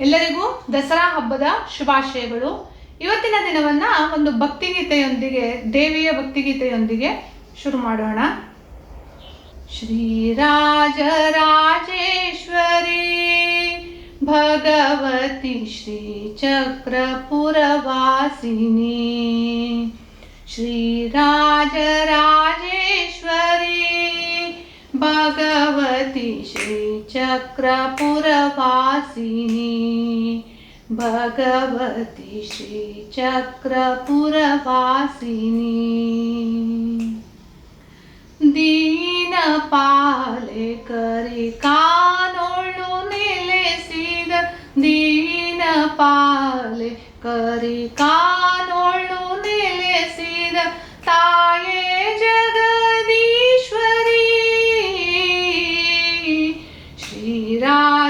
ಎಲ್ಲರಿಗೂ ದಸರಾ ಹಬ್ಬದ ಶುಭಾಶಯಗಳು. ಇವತ್ತಿನ ದಿನವನ್ನು ಒಂದು ಭಕ್ತಿಗೀತೆಯೊಂದಿಗೆ, ದೇವಿಯ ಭಕ್ತಿಗೀತೆಯೊಂದಿಗೆ ಶುರು ಮಾಡೋಣ. ಶ್ರೀರಾಜರಾಜೇಶ್ವರಿ ಭಗವತಿ ಶ್ರೀ ಚಕ್ರಪುರವಾಸಿನಿ. ಶ್ರೀರಾಜರಾ चक्रपुरवासिनी। भगवती श्री चक्रपुरवासिनी दीन पाले करि कानोळु दीन पाले करि का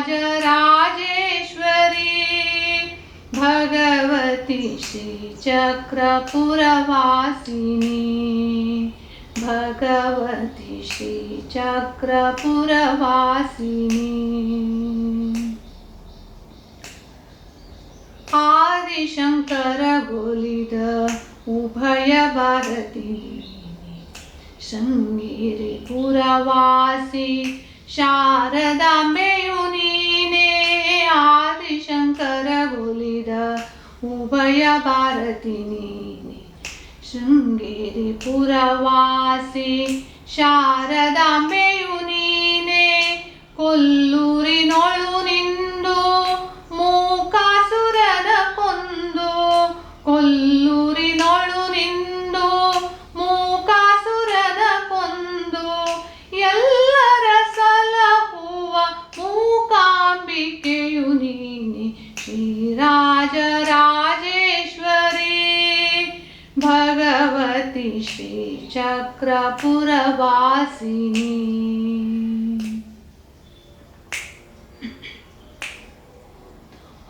राजराजेश्वरी भगवती श्री चक्रपुरवासिनी भगवती श्री चक्रपुरवासिनी आदिशङ्कर गोलिद उभय भारती शृङ्गेरि शारदा शारदाम्बे ಉಭಯ ಭಾರತಿ ನೀನೆ ಶೃಂಗೇರಿ ಪುರವಾಸಿ ಶಾರದಾಂಬೆಯು ನೀನೆ ಕೊಲ್ಲೂರಿನೊಳು ಶ್ರೀಚಕ್ರಪುರವಾಸಿನಿ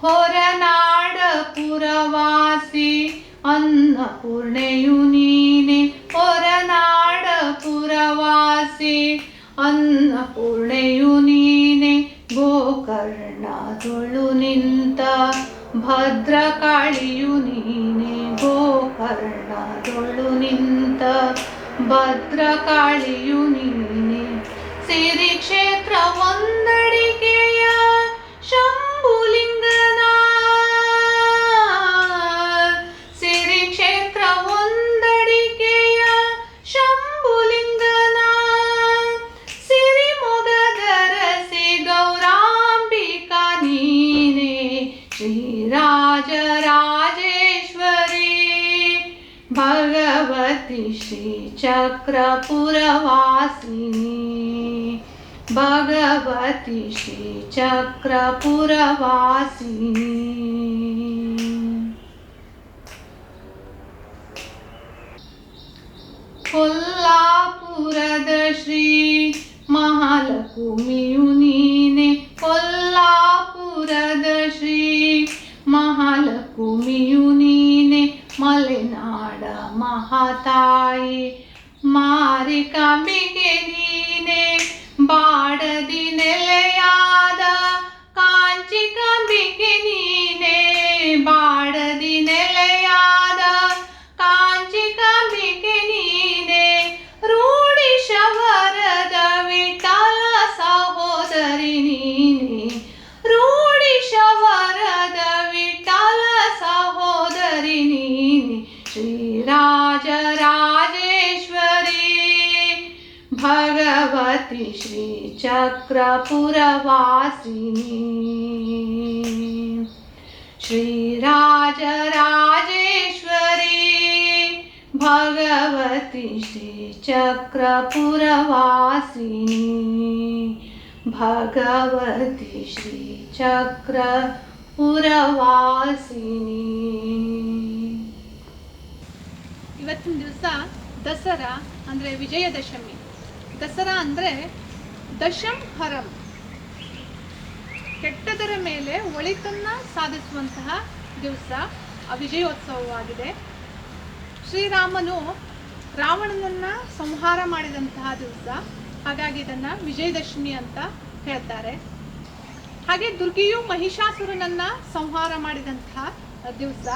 ಹೊರನಾಡ ಪುರವಾಸಿ ಅನ್ನಪೂರ್ಣೆಯು ನೀನೆ. ಹೊರನಾಡ ಪುರವಾಸಿ ಅನ್ನಪೂರ್ಣೆಯು ನೀನೆ. ಗೋಕರ್ಣದೊಳು ನಿಂತ ಭದ್ರಕಾಳಿಯು ನೀನೆ. ಗೋಕರ್ಣದೊಳು ನಿಂತ ಭದ್ರಕಾಳಿಯು ನಿನ್ನೆ ಸಿರಿ ಕ್ಷೇತ್ರ ಒಂದಡಿಕೆಯ ಶಂಭುಲಿಂಗನ. ಸಿರಿ ಕ್ಷೇತ್ರ ಒಂದಡಿಕೆಯ ಶಂಭುಲಿಂಗನ. ಸಿರಿ ಮೊಗದರಸಿ ಗೌರಾಂಬಿಕಾ ನೀನೆ ಶ್ರೀರಾಜರಾಜೇಶ್ವರಿ. ಭಗವತಿ ಶ್ರೀಚಕ್ರಪುರವಾಸಿನಿ चक्रपुरवासिनी भगवति श्री चक्रपुरवासिल्लापुरदर्शी कोल्लापुरद श्री ಭಗವತಿ ಶ್ರೀಚಕ್ರಪುರವಾಸಿನಿ ಶ್ರೀರಾಜರಾಜೇಶ್ವರಿ ಭಗವತಿ ಶ್ರೀಚಕ್ರಪುರವಾಸಿನಿ ಭಗವತಿ ಶ್ರೀಚಕ್ರಪುರವಾಸಿನಿ ಇವತ್ತಿನ ದಿವಸ ದಸರಾ ಅಂದರೆ ವಿಜಯದಶಮಿ ದಸರಾ ಅಂದರೆ ದಶಂ ಹರಂ. ಕೆಟ್ಟದರ ಮೇಲೆ ಒಳಿತನ್ನು ಸಾಧಿಸುವಂತಹ ದಿವಸ ವಿಜಯೋತ್ಸವವಾಗಿದೆ ಶ್ರೀರಾಮನು ರಾವಣನನ್ನ ಸಂಹಾರ ಮಾಡಿದಂತಹ ದಿವಸ, ಹಾಗಾಗಿ ಇದನ್ನ ವಿಜಯದಶಮಿ ಅಂತ ಹೇಳ್ತಾರೆ. ಹಾಗೆ ದುರ್ಗಿಯು ಮಹಿಷಾಸುರನನ್ನ ಸಂಹಾರ ಮಾಡಿದಂತಹ ದಿವಸ,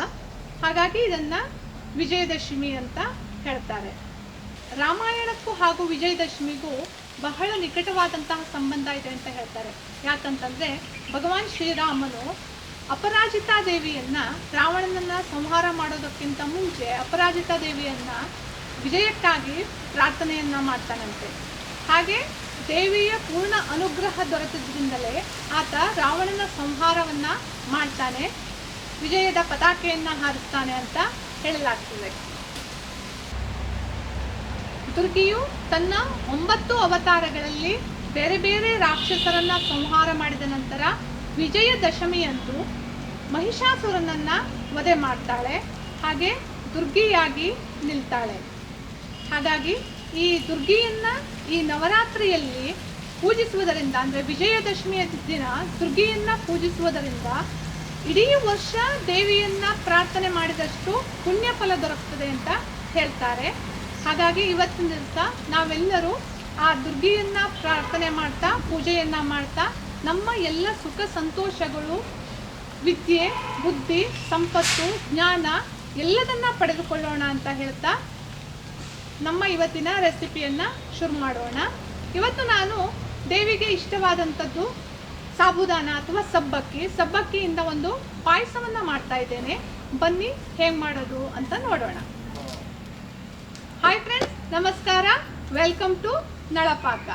ಹಾಗಾಗಿ ಇದನ್ನ ವಿಜಯದಶಮಿ ಅಂತ ಹೇಳ್ತಾರೆ. ರಾಮಾಯಣಕ್ಕೂ ಹಾಗೂ ವಿಜಯದಶಮಿಗೂ ಬಹಳ ನಿಕಟವಾದಂತಹ ಸಂಬಂಧ ಇದೆ ಅಂತ ಹೇಳ್ತಾರೆ. ಯಾಕಂತಂದ್ರೆ ಭಗವಾನ್ ಶ್ರೀರಾಮನು ಅಪರಾಜಿತಾ ದೇವಿಯನ್ನ ರಾವಣನನ್ನ ಸಂಹಾರ ಮಾಡೋದಕ್ಕಿಂತ ಮುಂಚೆ ಅಪರಾಜಿತಾ ದೇವಿಯನ್ನ ವಿಜಯಕ್ಕಾಗಿ ಪ್ರಾರ್ಥನೆಯನ್ನ ಮಾಡ್ತಾನಂತೆ. ಹಾಗೆ ದೇವಿಯ ಪೂರ್ಣ ಅನುಗ್ರಹ ದೊರೆತದ್ರಿಂದಲೇ ಆತ ರಾವಣನ ಸಂಹಾರವನ್ನ ಮಾಡ್ತಾನೆ, ವಿಜಯದ ಪತಾಕೆಯನ್ನ ಹಾರಿಸ್ತಾನೆ ಅಂತ ಹೇಳಲಾಗ್ತದೆ. ದುರ್ಗಿಯು ತನ್ನ ಒಂಬತ್ತು ಅವತಾರಗಳಲ್ಲಿ ಬೇರೆ ಬೇರೆ ರಾಕ್ಷಸರನ್ನ ಸಂಹಾರ ಮಾಡಿದ ನಂತರ ವಿಜಯದಶಮಿಯಂದು ಮಹಿಷಾಸುರನನ್ನ ವಧೆ ಮಾಡ್ತಾಳೆ. ಹಾಗೆ ದುರ್ಗಿಯಾಗಿ ನಿಲ್ತಾಳೆ. ಹಾಗಾಗಿ ಈ ದುರ್ಗಿಯನ್ನ ಈ ನವರಾತ್ರಿಯಲ್ಲಿ ಪೂಜಿಸುವುದರಿಂದ, ಅಂದರೆ ವಿಜಯದಶಮಿಯ ದಿನ ದುರ್ಗಿಯನ್ನ ಪೂಜಿಸುವುದರಿಂದ ಇಡೀ ವರ್ಷ ದೇವಿಯನ್ನ ಪ್ರಾರ್ಥನೆ ಮಾಡಿದಷ್ಟು ಪುಣ್ಯ ಫಲ ದೊರಕುತ್ತದೆ ಅಂತ ಹೇಳ್ತಾರೆ. ಹಾಗಾಗಿ ಇವತ್ತಿನ ದಿವಸ ನಾವೆಲ್ಲರೂ ಆ ದುರ್ಗಿಯನ್ನ ಪ್ರಾರ್ಥನೆ ಮಾಡ್ತಾ, ಪೂಜೆಯನ್ನ ಮಾಡ್ತಾ, ನಮ್ಮ ಎಲ್ಲ ಸುಖ ಸಂತೋಷಗಳು, ವಿದ್ಯೆ, ಬುದ್ಧಿ, ಸಂಪತ್ತು, ಜ್ಞಾನ ಎಲ್ಲದನ್ನ ಪಡೆದುಕೊಳ್ಳೋಣ ಅಂತ ಹೇಳ್ತಾ ನಮ್ಮ ಇವತ್ತಿನ ರೆಸಿಪಿಯನ್ನ ಶುರು ಮಾಡೋಣ. ಇವತ್ತು ನಾನು ದೇವಿಗೆ ಇಷ್ಟವಾದಂಥದ್ದು ಸಾಬುದಾನ ಅಥವಾ ಸಬ್ಬಕ್ಕಿ. ಸಬ್ಬಕ್ಕಿಯಿಂದ ಒಂದು ಪಾಯಸವನ್ನ ಮಾಡ್ತಾ ಇದ್ದೇನೆ. ಬನ್ನಿ, ಹೇಗೆ ಮಾಡೋದು ಅಂತ ನೋಡೋಣ. ಹಾಯ್ ಫ್ರೆಂಡ್ಸ್ ನಮಸ್ಕಾರ. ವೆಲ್ಕಮ್ ಟು ನಳಪಾಕ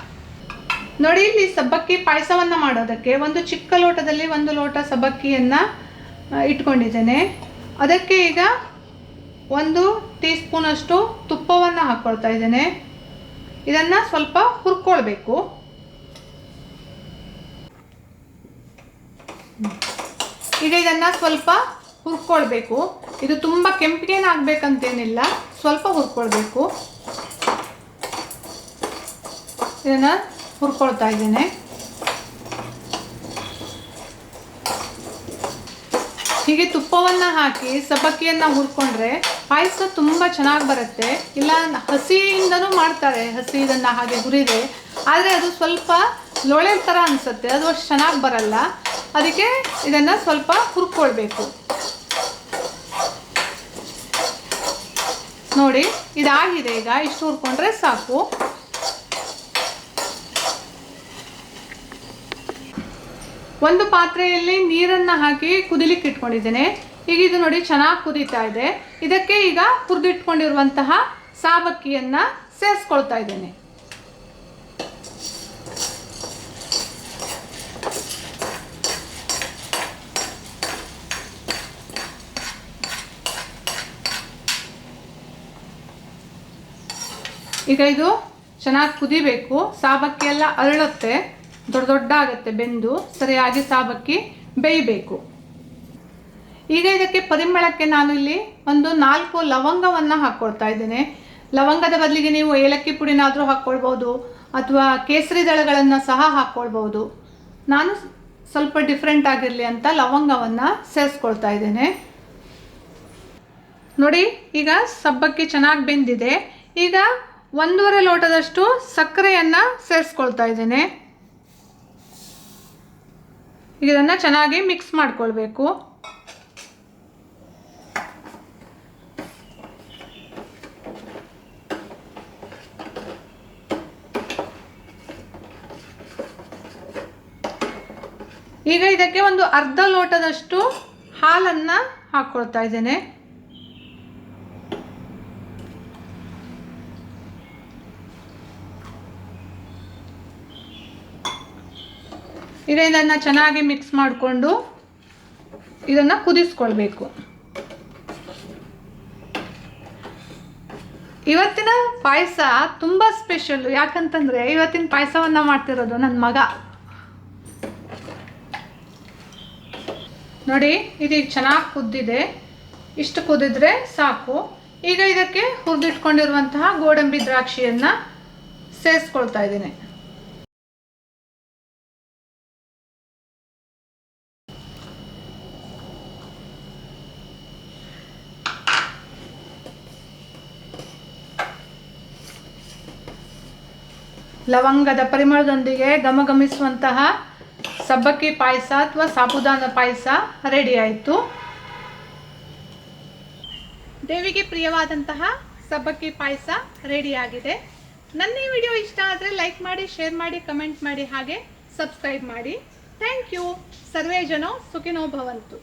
ನೋಡಿ, ಇಲ್ಲಿ ಸಬ್ಬಕ್ಕಿ ಪಾಯಸವನ್ನ ಮಾಡೋದಕ್ಕೆ ಒಂದು ಚಿಕ್ಕ ಲೋಟದಲ್ಲಿ ಒಂದು ಲೋಟ ಸಬ್ಬಕ್ಕಿಯನ್ನು ಇಟ್ಕೊಂಡಿದ್ದೇನೆ. ಅದಕ್ಕೆ ಈಗ ಒಂದು ಟೀ ಸ್ಪೂನಷ್ಟು ತುಪ್ಪವನ್ನು ಹಾಕ್ಕೊಳ್ತಾ ಇದ್ದೇನೆ. ಇದನ್ನು ಸ್ವಲ್ಪ ಹುರ್ಕೊಳ್ಬೇಕು. ಈಗ ಇದನ್ನು ಸ್ವಲ್ಪ ಹುರ್ಕೊಳ್ಬೇಕು. ಇದು ತುಂಬ ಕೆಂಪಿಗೇನಾಗಬೇಕಂತೇನಿಲ್ಲ ಸ್ವಲ್ಪ ಹುರ್ಕೊಳ್ಬೇಕು. ಇದನ್ನು ಹುರ್ಕೊಳ್ತಾ ಇದ್ದೇನೆ. ಹೀಗೆ ತುಪ್ಪವನ್ನು ಹಾಕಿ ಸಬ್ಬಕ್ಕಿಯನ್ನು ಹುರ್ಕೊಂಡ್ರೆ ಪಾಯಸ ತುಂಬ ಚೆನ್ನಾಗಿ ಬರುತ್ತೆ. ಇಲ್ಲ, ಹಸಿಯಿಂದನೂ ಮಾಡ್ತಾರೆ, ಹಸಿ ಇದನ್ನು ಹಾಗೆ ಹುರಿದೆ. ಆದರೆ ಅದು ಸ್ವಲ್ಪ ಲೋಳೆ ಥರ ಅನಿಸುತ್ತೆ, ಅದು ಅಷ್ಟು ಚೆನ್ನಾಗಿ ಬರಲ್ಲ. ಅದಕ್ಕೆ ಇದನ್ನು ಸ್ವಲ್ಪ ಹುರ್ಕೊಳ್ಬೇಕು. ನೋಡಿ, ಇದಾಗಿದೆ ಈಗ. ಇಷ್ಟು ಹುರ್ಕೊಂಡ್ರೆ ಸಾಕು. ಒಂದು ಪಾತ್ರೆಯಲ್ಲಿ ನೀರನ್ನು ಹಾಕಿ ಕುದಿಲಿಕ್ಕೆ ಇಟ್ಕೊಂಡಿದ್ದೇನೆ. ಈಗ ಇದು ನೋಡಿ ಚೆನ್ನಾಗಿ ಕುದೀತಾ ಇದೆ. ಇದಕ್ಕೆ ಈಗ ಹುರಿದಿಟ್ಕೊಂಡಿರುವಂತಹ ಸಾಬಕ್ಕಿಯನ್ನು ಸೇರಿಸ್ಕೊಳ್ತಾ ಇದ್ದೇನೆ. ಈಗ ಇದು ಚೆನ್ನಾಗಿ ಕುದಿಬೇಕು. ಸಾಬಕ್ಕಿ ಎಲ್ಲ ಅರಳುತ್ತೆ. ದೊಡ್ಡ ದೊಡ್ಡ ಆಗುತ್ತೆ ಬೆಂದು. ಸರಿಯಾಗಿ ಸಾಬಕ್ಕಿ ಬೇಯಬೇಕು. ಈಗ ಇದಕ್ಕೆ ಪರಿಮಳಕ್ಕೆ ನಾನು ಇಲ್ಲಿ ಒಂದು ನಾಲ್ಕು ಲವಂಗವನ್ನು ಹಾಕ್ಕೊಳ್ತಾ ಇದ್ದೇನೆ. ಲವಂಗದ ಬದಲಿಗೆ ನೀವು ಏಲಕ್ಕಿ ಪುಡಿನಾದರೂ ಹಾಕ್ಕೊಳ್ಬೋದು ಅಥವಾ ಕೇಸರಿ ದಳಗಳನ್ನು ಸಹ ಹಾಕ್ಕೊಳ್ಬೋದು ನಾನು ಸ್ವಲ್ಪ ಡಿಫ್ರೆಂಟ್ ಆಗಿರಲಿ ಅಂತ ಲವಂಗವನ್ನು ಸೇರಿಸ್ಕೊಳ್ತಾ ಇದ್ದೇನೆ. ನೋಡಿ, ಈಗ ಸಬ್ಬಕ್ಕಿ ಚೆನ್ನಾಗಿ ಬೆಂದಿದೆ. ಈಗ ಒಂದೂವರೆ ಲೋಟದಷ್ಟು ಸಕ್ಕರೆಯನ್ನು ಸೇರಿಸ್ಕೊಳ್ತಾ ಇದ್ದೇನೆ. ಇದನ್ನು ಚೆನ್ನಾಗಿ ಮಿಕ್ಸ್ ಮಾಡಿಕೊಳ್ಬೇಕು. ಈಗ ಇದಕ್ಕೆ ಒಂದು ಅರ್ಧ ಲೋಟದಷ್ಟು ಹಾಲನ್ನು ಹಾಕ್ಕೊಳ್ತಾ ಇದ್ದೇನೆ. ಈಗ ಇದನ್ನು ಚೆನ್ನಾಗಿ ಮಿಕ್ಸ್ ಮಾಡಿಕೊಂಡು ಇದನ್ನು ಕುದಿಸ್ಕೊಳ್ಬೇಕು. ಇವತ್ತಿನ ಪಾಯಸ ತುಂಬ ಸ್ಪೆಷಲ್ ಯಾಕಂತಂದರೆ ಇವತ್ತಿನ ಪಾಯಸವನ್ನು ಮಾಡ್ತಿರೋದು ನನ್ನ ಮಗ. ನೋಡಿ ಇದೀಗ ಚೆನ್ನಾಗಿ ಕುದ್ದಿದೆ. ಇಷ್ಟು ಕುದಿದ್ರೆ ಸಾಕು. ಈಗ ಇದಕ್ಕೆ ಹುರಿದಿಟ್ಕೊಂಡಿರುವಂತಹ ಗೋಡಂಬಿ ದ್ರಾಕ್ಷಿಯನ್ನು ಸೇರಿಸ್ಕೊಳ್ತಾ ಇದ್ದೀನಿ. ಲವಂಗದ ಪರಿಮಳದೊಂದಿಗೆ ಗಮಗಮಿಸುವಂತಹ ಸಬ್ಬಕ್ಕಿ ಪಾಯಸ ಅಥವಾ ಸಾಬುದಾನ ಪಾಯಸ ರೆಡಿ ಆಯಿತು. ದೇವಿಗೆ ಪ್ರಿಯವಾದಂತಹ ಸಬ್ಬಕ್ಕಿ ಪಾಯಸ ರೆಡಿ ಆಗಿದೆ. ನನ್ನ ಈ ವಿಡಿಯೋ ಇಷ್ಟ ಆದರೆ ಲೈಕ್ ಮಾಡಿ ಶೇರ್ ಮಾಡಿ ಕಮೆಂಟ್ ಮಾಡಿ ಹಾಗೆ ಸಬ್ಸ್ಕ್ರೈಬ್ ಮಾಡಿ. ಥ್ಯಾಂಕ್ ಯು ಸರ್ವೇ ಜನೋ ಸುಖಿನೋ ಭವಂತು.